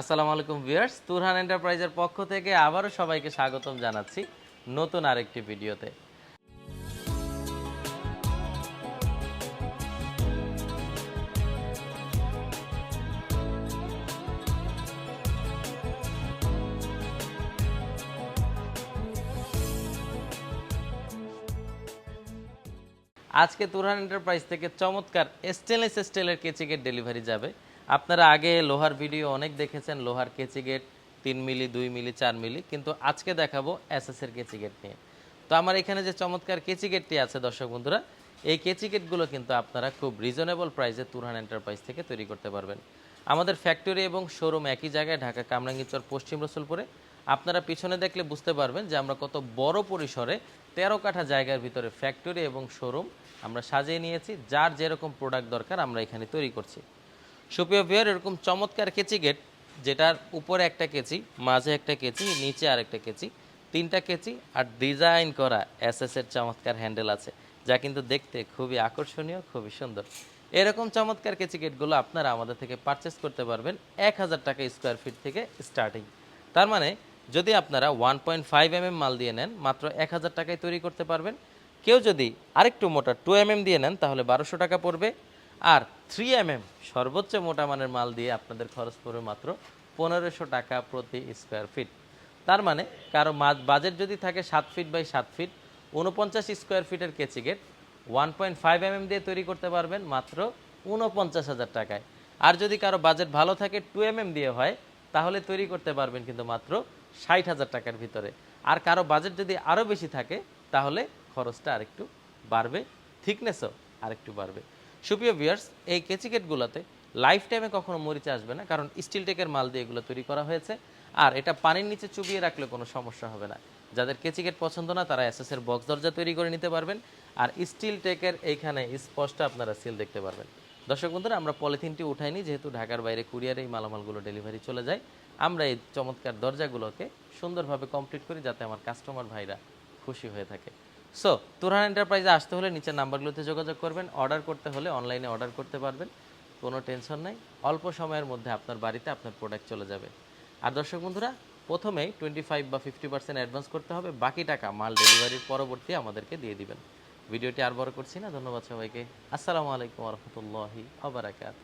আসসালামু আলাইকুম ভিউয়ার্স, তুরহান এন্টারপ্রাইজের পক্ষ থেকে আবারও সবাইকে স্বাগতম জানাচ্ছি নতুন আরেকটি ভিডিওতে। আজকে তুরহান এন্টারপ্রাইজ থেকে চমৎকার স্টেনলেস স্টিলের কেচিগেট ডেলিভারি যাবে। আপনারা আগে লোহার ভিডিও অনেক দেখেছেন, লোহার কেচি গেট তিন মিলি, দুই মিলি, চার মিলি, কিন্তু আজকে দেখাবো এসএস এর কেচিগেট নিয়ে। তো আমার এখানে যে চমৎকার কেচি গেটটি আছে দর্শক বন্ধুরা, এই কেচি গেটগুলো কিন্তু আপনারা খুব রিজনেবল প্রাইসে তুরহান এন্টারপ্রাইজ থেকে তৈরি করতে পারবেন। আমাদের ফ্যাক্টরি এবং শোরুম একই জায়গায়, ঢাকা কামরাঙ্গিচর পশ্চিম রসুলপুরে। আপনারা পিছনে দেখলে বুঝতে পারবেন যে আমরা কত বড় পরিসরে তেরো কাঠা জায়গার ভিতরে ফ্যাক্টরি এবং শোরুম আমরা সাজিয়ে নিয়েছি, যার যেরকম প্রোডাক্ট দরকার আমরা এখানে তৈরি করছি। সুপ্রিয় ভিউয়ার, এরকম চমৎকার কেচি গেট, যেটার উপরে একটা কেচি, মাঝে একটা কেচি, নিচে আরেকটা কেচি, তিনটা কেচি আর ডিজাইন করা এসএস এর চমৎকার হ্যান্ডেল আছে, যা কিন্তু দেখতে খুবই আকর্ষণীয়, খুবই সুন্দর। এরকম চমৎকার কেচি গেটগুলো আপনারা আমাদের থেকে পারচেস করতে পারবেন এক হাজার টাকা স্কোয়ার ফিট থেকে স্টার্টিং তার মানে যদি আপনারা one point five M M মাল দিয়ে নেন, মাত্র এক হাজার টাকায় তৈরি করতে পারবেন। কেউ যদি আরেকটু মোটা টু এম এম দিয়ে নেন, তাহলে বারোশো টাকা পড়বে। আর থ্রি এম সর্বোচ্চ মোটা মানের মাল দিয়ে আপনাদের খরচ পড়বে মাত্র পনেরোশো টাকা প্রতি স্কোয়ার ফিট তার মানে কারও বাজেট যদি থাকে সাত ফিট বাই সাত ফিট উনপঞ্চাশ স্কোয়ার ফিটের কেচি gate one point five M দিয়ে তৈরি করতে পারবেন মাত্র উনপঞ্চাশ হাজার টাকায়। আর যদি কারও বাজেট ভালো থাকে টু এম দিয়ে হয়, তাহলে তৈরি করতে পারবেন কিন্তু মাত্র ষাট হাজার টাকার ভিতরে। আর কারও বাজেট যদি আরও বেশি থাকে, তাহলে খরচটা আরেকটু বাড়বে থিকনেসও আরেকটু বাড়বে। সুপ্রিয় ভিউয়ার্স এই কেচিকেটগুলোতে লাইফ টাইমে কখনো মরিচা আসবে না, কারণ স্টিল টেকের মাল দিয়ে এগুলো তৈরি করা হয়েছে। আর এটা পানির নিচে চুবিয়ে রাখলে কোনো সমস্যা হবে না। যাদের কেচিকেট পছন্দ না, তারা এসএস এর বক্স দরজা তৈরি করে নিতে পারবেন। আর স্টিল টেকের এইখানে স্পষ্ট আপনারা সিল দেখতে পারবেন। দর্শক বন্ধুরা, আমরা পলিথিনটি উঠাইনি, যেহেতু ঢাকার বাইরে কুরিয়ারে এই মালামালগুলো ডেলিভারি চলে যায়। আমরা এই চমৎকার দরজাগুলোকে সুন্দরভাবে কমপ্লিট করি, যাতে আমার কাস্টমার ভাইরা খুশি হয়ে থাকে। সো তুরহান এন্টারপ্রাইজে আসতে হলে নিচের নাম্বারগুলোতে যোগাযোগ করবেন। অর্ডার করতে হলে অনলাইনে অর্ডার করতে পারবেন। কোনো টেনশন নাই। অল্প সময়ের মধ্যে আপনার বাড়িতে আপনার প্রোডাক্ট চলে যাবে। আর দর্শক বন্ধুরা প্রথমেই টোয়েন্টি ফাইভ বা ফিফটি পার্সেন্ট অ্যাডভান্স করতে হবে। বাকি টাকা মাল ডেলিভারির পরবর্তী আমাদেরকে দিয়ে দিবেন। ভিডিওটি আর বড় করছি না। ধন্যবাদ সবাইকে। আসসালামু আলাইকুম রহমতুল্লাহি আবরাকাত